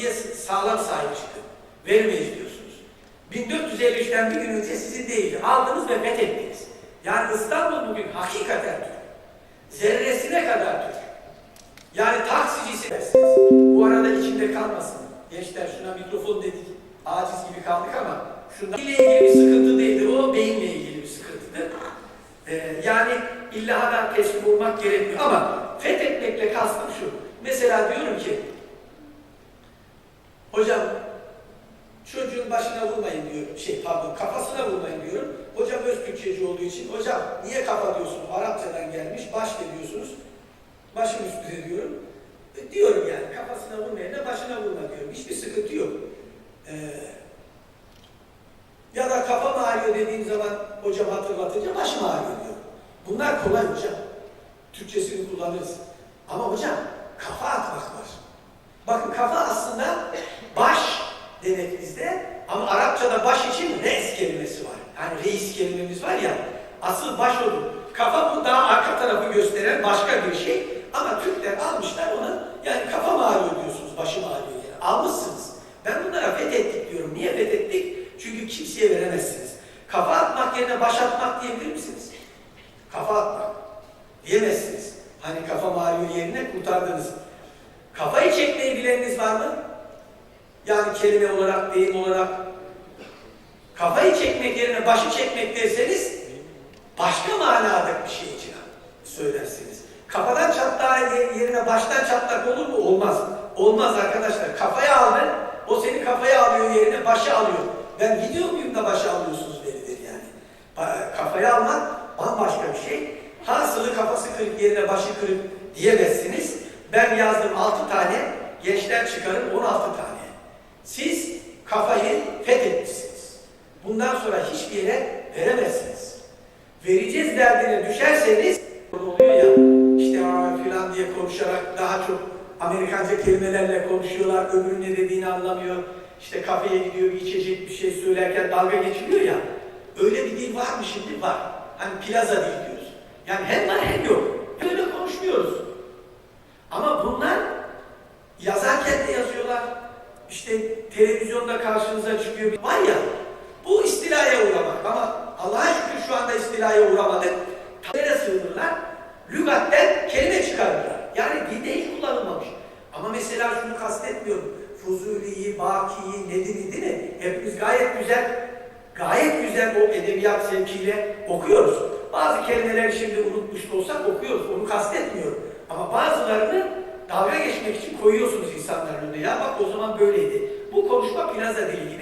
bilgiye sağlam sahip çıkın. Vermeyiz diyorsunuz. 1453'ten bir gün önce sizin değildi. Aldınız ve fethettiniz. Yani İstanbul bugün hakikaten Türk. Zerresine kadar Türk. Yani taksicisi dersiniz. Bu arada içinde kalmasın. Gençler şuna mikrofon dedik. Aciz gibi kaldık ama şunda ile ilgili bir sıkıntı değildir. O beyinle ilgili bir sıkıntıdır. Ee, yani illa da teslim olmak gerekmiyor. Ama fethetmekle kastım şu. Mesela diyorum ki hocam çocuğun başına vurmayın diyorum. Şey pardon kafasına vurmayın diyorum. Hocam öz Türkçeci olduğu için hocam niye kafa diyorsun? Arapçadan gelmiş baş diyorsunuz. Başım üstüne diyorum. E, diyorum yani kafasına vurma yerine başına vurma diyorum. Hiçbir sıkıntı yok. Ee, ya da kafam ağrıyor dediğim zaman hocam hatırlatınca başım ağrıyor diyor. Bunlar kolay hocam. Türkçesini kullanırız. Ama hocam kafa atmak var. Bakın kafa aslında baş demek bizde ama Arapçada baş için reis kelimesi var. Yani reis kelimemiz var ya asıl baş odur. Kafa bu daha arka tarafı gösteren başka bir şey ama Türkler almışlar onu yani kafam ağrıyor diyorsunuz başım ağrıyor yani. Almışsınız. Ben bunlara fethettik diyorum. Niye fethettik? Çünkü kimseye veremezsiniz. Kafa atmak yerine baş atmak diyebilir misiniz? Kafa atmak. Diyemezsiniz. Hani kafam ağrıyor yerine kurtardınız. Kafayı çekmeyi bileniniz var mı? Yani kelime olarak, deyim olarak. Kafayı çekmek yerine başı çekmek derseniz başka manada bir şey için söylersiniz. Kafadan çatlağı yerine baştan çatlak olur mu? Olmaz. Olmaz arkadaşlar. Kafaya aldın, o seni kafaya alıyor yerine başı alıyor. Ben gidiyor muyum da başı alıyorsunuz deridir yani. Kafaya almak bambaşka bir şey. Hasılı kafası kırık yerine başı kırık diyemezsiniz. Ben yazdım 6 tane, gençler çıkarın 16 tane. Siz kafayı fethetmişsiniz. Bundan sonra hiçbir yere veremezsiniz. Vereceğiz derdine düşerseniz oluyor ya işte filan diye konuşarak daha çok Amerikanca kelimelerle konuşuyorlar. Öbürü ne dediğini anlamıyor. İşte kafeye gidiyor bir içecek bir şey söylerken dalga geçiliyor ya. Öyle bir dil var mı şimdi? Var. Hani plaza dil diyoruz. Yani hem var hem yok. Öyle konuşmuyoruz. Ama bunlar yazarken de yazıyorlar. İşte televizyonda karşınıza çıkıyor. Var ya istilaya uğramadık. Nereye sığınırlar? Lügatten kelime çıkarırlar. Yani dinde hiç kullanılmamış. Ama mesela şunu kastetmiyorum. Fuzuli'yi, Baki'yi, Nedim'i değil mi? Hepimiz gayet güzel, gayet güzel o edebiyat zevkiyle okuyoruz. Bazı kelimeleri şimdi unutmuş da olsak okuyoruz. Onu kastetmiyorum. Ama bazılarını dalga geçmek için koyuyorsunuz insanların önüne. Ya bak o zaman böyleydi. Bu konuşma plaza dili gibi.